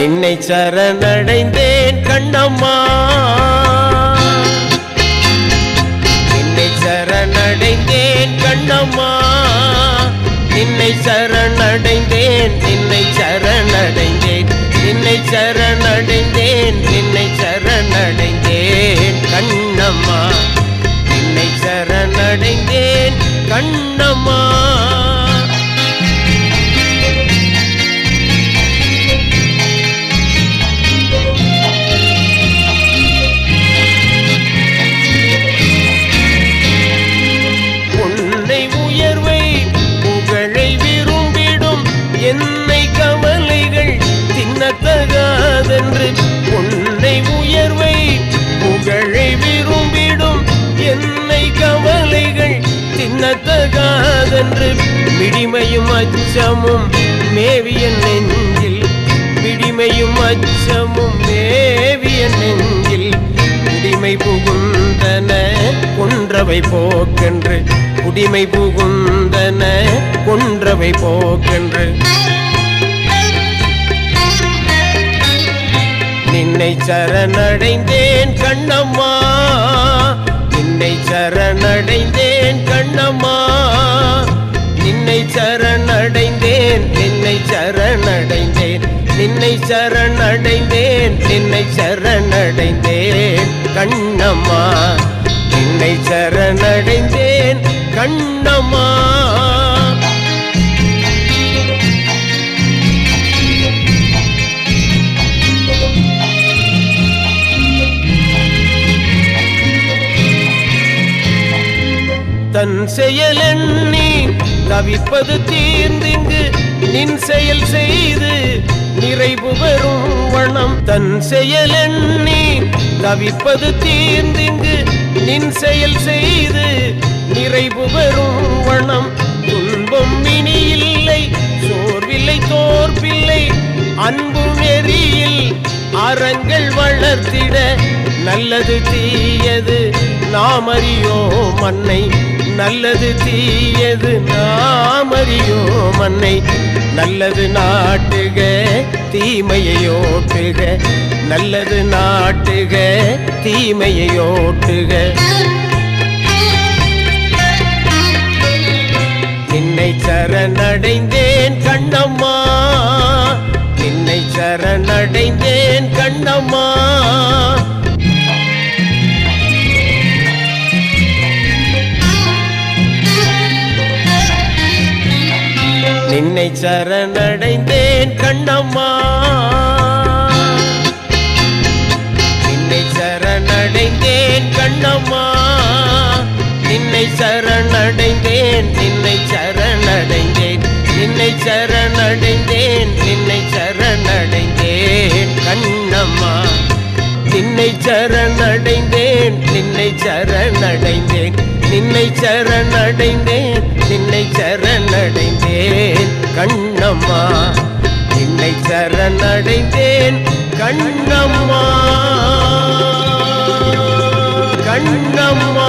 நின்னை சரணடைந்தேன் கண்ணம்மா. நின்னை சரணடைந்தேன் கண்ணம்மா. நின்னை சரணடைந்தேன் நின்னை சரணடைந்தேன். நின்னை சரணடைந்தேன் நின்னை சரணடைந்தேன் கண்ணம்மா. நின்னை சரணடைந்தேன் கண்ணம்மா. எண்ணத்தகாதென்று மிடிமையும் அச்சமும் மேவிய நெஞ்சில். மிடிமையும் அச்சமும் மேவிய நெஞ்சில். குடிமை புகுந்தன கொன்றவை போக்கென்று. குடிமை புகுந்தன கொன்றவை போக்கென்று. நின்னை சரணடைந்தேன் கண்ணம்மா. நின்னை சரணடைந்தேன் கண்ணம்மா. நின்னை சரணடைந்தேன் நின்னை சரணடைந்தேன். நின்னை சரணடைந்தேன் நின்னை சரணடைந்தேன் கண்ணம்மா. நின்னை சரணடைந்தேன் தன் செயல் எண்ணி தவிப்பது தீர்ந்திங்கு நின் செயல் செய்து நிறைவு பெறும் வண்ணம் தன் செயல் எண்ணி தவிப்பது தீர்ந்திங்கு நின் செயல் செய்து நிறைவு பெறும் வண்ணம். துன்பம் இனி இல்லை சோர்வில்லை தோற்பில்லை அன்பு நெறியில் அறங்கள் வளர்த்திட நல்லது தீயது. நாம் அறியோ மண்ணை நல்லது தீயது நாம் அறியோ மண்ணை நல்லது நாட்டுக தீமையோட்டுக நல்லது நாட்டுக தீமையோட்டுக நின்னை சரணடைந்தேன் கண்ணம்மா. நின்னை சரணடைந்தேன் கண்ணம்மா. நின்னை சரணடைந்தேன் கண்ணம்மா. நின்னை சரணடைந்தேன் கண்ணம்மா. நின்னை சரணடைந்தேன் நின்னை சரணடைந்தேன் நின்னை சரணடைந்தேன் நின்னை சரணடைந்தேன் கண்ணம்மா. நின்னை சரணடைந்தேன் நின்னை சரணடைந்தேன் நின்னை சரணடைந்தேன் நின்னை சரணடைந்தேன். கண்ணம்மா என்னை சரணடைந்தேன் கண்ணம்மா. கண்ணம்மா.